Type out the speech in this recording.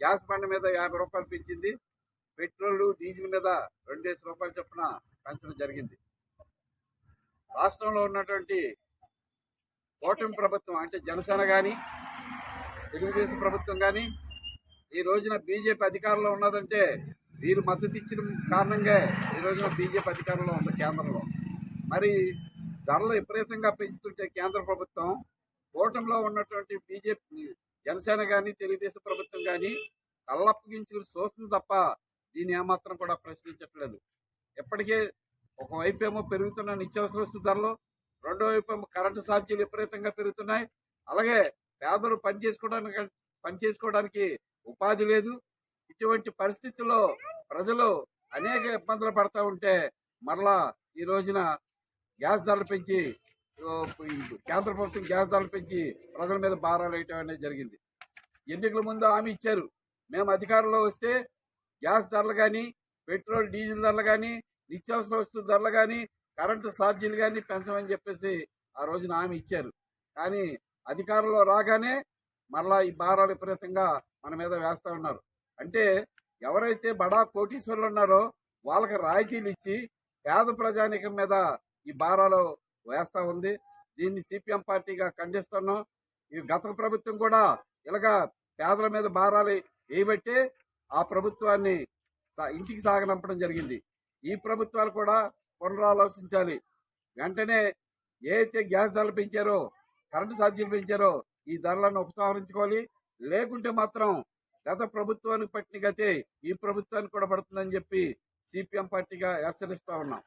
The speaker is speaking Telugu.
గ్యాస్ బండ మీద యాభై రూపాయలు పెంచింది. పెట్రోల్ డీజిల్ మీద రెండేసి రూపాయలు చొప్పున పెంచడం జరిగింది. రాష్ట్రంలో ఉన్నటువంటి కూటమి ప్రభుత్వం అంటే జనసేన కానీ తెలుగుదేశం ప్రభుత్వం కానీ ఈ రోజున బీజేపీ అధికారంలో ఉన్నదంటే వీరు మద్దతు ఇచ్చిన కారణంగా ఈ రోజున బీజేపీ అధికారంలో ఉంది కేంద్రంలో. మరి ధరలు విపరీతంగా పెంచుతుంటే కేంద్ర ప్రభుత్వం కూటమిలో ఉన్నటువంటి బీజేపీ జనసేన కానీ తెలుగుదేశం ప్రభుత్వం కానీ కళ్ళప్పగించుకుని చూస్తుంది తప్ప దీన్ని ఏమాత్రం కూడా ప్రశ్నించట్లేదు. ఇప్పటికే ఒకవైపు ఏమో పెరుగుతున్న నిత్యావసర వస్తు ధరలు రెండో వైపు ఏమో కరెంటు ఛార్జీలు విపరీతంగా పెరుగుతున్నాయి. అలాగే పేదలు పని చేసుకోవడానికి పని చేసుకోవడానికి ఉపాధి లేదు. ఇటువంటి పరిస్థితుల్లో ప్రజలు అనేక ఇబ్బందులు పడతా ఉంటే మరలా ఈ రోజున గ్యాస్ ధరలు పెంచి కేంద్ర ప్రభుత్వం గ్యాస్ ధరలు పెంచి ప్రజల మీద భారాలు వేయటం అనేది జరిగింది. ఎన్నికల ముందు హామీ ఇచ్చారు. మేము అధికారంలో వస్తే గ్యాస్ ధరలు కానీ పెట్రోల్ డీజిల్ ధరలు కానీ నిత్యావసర వస్తువు ధరలు కానీ కరెంటు ఛార్జీలు కానీ పెంచమని చెప్పేసి ఆ రోజున హామీ ఇచ్చారు. కానీ అధికారంలో రాగానే మరలా ఈ భారాలు విపరీతంగా మన మీద వేస్తూ ఉన్నారు. అంటే ఎవరైతే బడా కోటీశ్వరులు ఉన్నారో వాళ్ళకి రాయితీలు ఇచ్చి పేద ప్రజానికం మీద ఈ భారాలు వేస్తూ ఉంది. దీన్ని సిపిఎం పార్టీగా ఖండిస్తున్నాం. ఈ గత ప్రభుత్వం కూడా ఇలాగా పేదల మీద భారాలు వేయబట్టి ఆ ప్రభుత్వాన్ని సా- ఇంటికి సాగనంపడం జరిగింది. ఈ ప్రభుత్వాలు కూడా పునరాలోచించాలి. వెంటనే ఏ గ్యాస్ ధరలు పెంచారో కరెంటు ఛార్జీలు పెంచారో ఈ ధరలను ఉపసంహరించుకోవాలి. లేకుంటే మాత్రం గత ప్రభుత్వానికి పట్టిన గతే ఈ ప్రభుత్వానికి కూడా పడుతుందని చెప్పి సిపిఎం పార్టీగా హెచ్చరిస్తా ఉన్నాం.